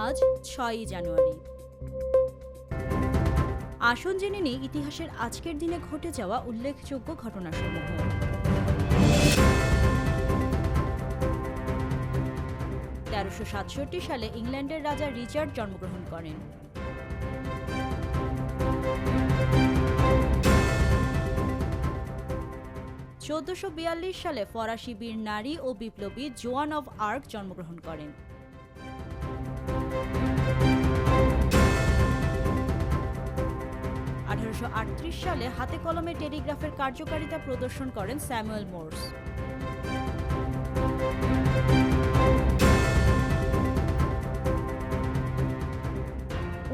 আজ ছয়ই জানুয়ারি। আসন জেনে নিই ইতিহাসের আজকের দিনে ঘটে যাওয়া উল্লেখযোগ্য ঘটনাসমূহ। তেরোশো সাতষট্টি সালে ইংল্যান্ডের রাজা রিচার্ড জন্মগ্রহণ করেন। চোদ্দশো সালে ফরাসি বীর নারী ও বিপ্লবী জোয়ান অব আর্ক জন্মগ্রহণ করেন। সালে হাতে কলমে টেলিগ্রাফের কার্যকারিতা প্রদর্শন করেন স্যামুয়েল মোর্স।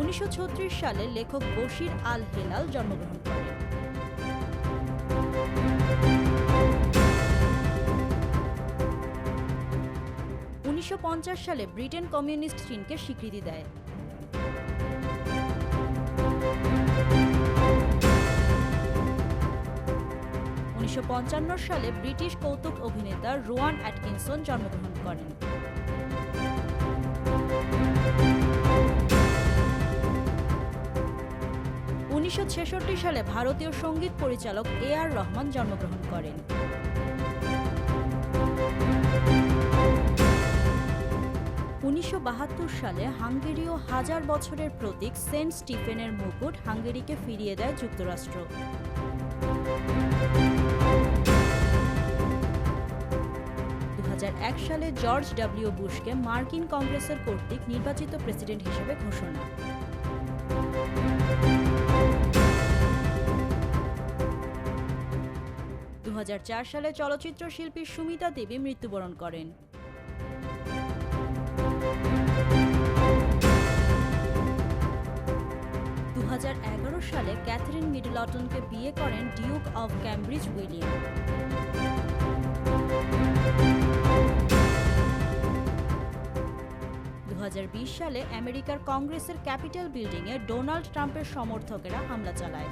উনিশশো ছত্রিশ সালে লেখক বশির আল হেলাল জন্মগ্রহণ করেন। উনিশশো পঞ্চাশ সালে ব্রিটেন কমিউনিস্ট চীনকে স্বীকৃতি দেয়। উনিশশো পঞ্চান্ন সালে ব্রিটিশ কৌতুক অভিনেতা রোয়ান অ্যাটকিনসন জন্মগ্রহণ করেন। উনিশশো ছেষট্টি সালে ভারতীয় সংগীত পরিচালক এ আর রহমান জন্মগ্রহণ করেন। উনিশশো বাহাত্তর সালে হাঙ্গেরীয় হাজার বছরের প্রতীক সেন্ট স্টিফেনের মুকুট হাঙ্গেরিকে ফিরিয়ে দেয় যুক্তরাষ্ট্র। দু সালে জর্জ ডব্লিউ বুশকে মার্কিন কংগ্রেসের কর্তৃক নির্বাচিত প্রেসিডেন্ট হিসেবে ঘোষণা। দু হাজার চার সালে চলচ্চিত্র শিল্পী সুমিতা দেবী মৃত্যুবরণ করেন। দু হাজার এগারো সালে ক্যাথরিন মিডলটনকে বিয়ে করেন ডিউক অব ক্যামব্রিজ উইলিয়াম। সালে আমেরিকার কংগ্রেসের ক্যাপিটাল বিল্ডিংয়ে ডোনাল্ড ট্রাম্পের সমর্থকেরা হামলা চালায়।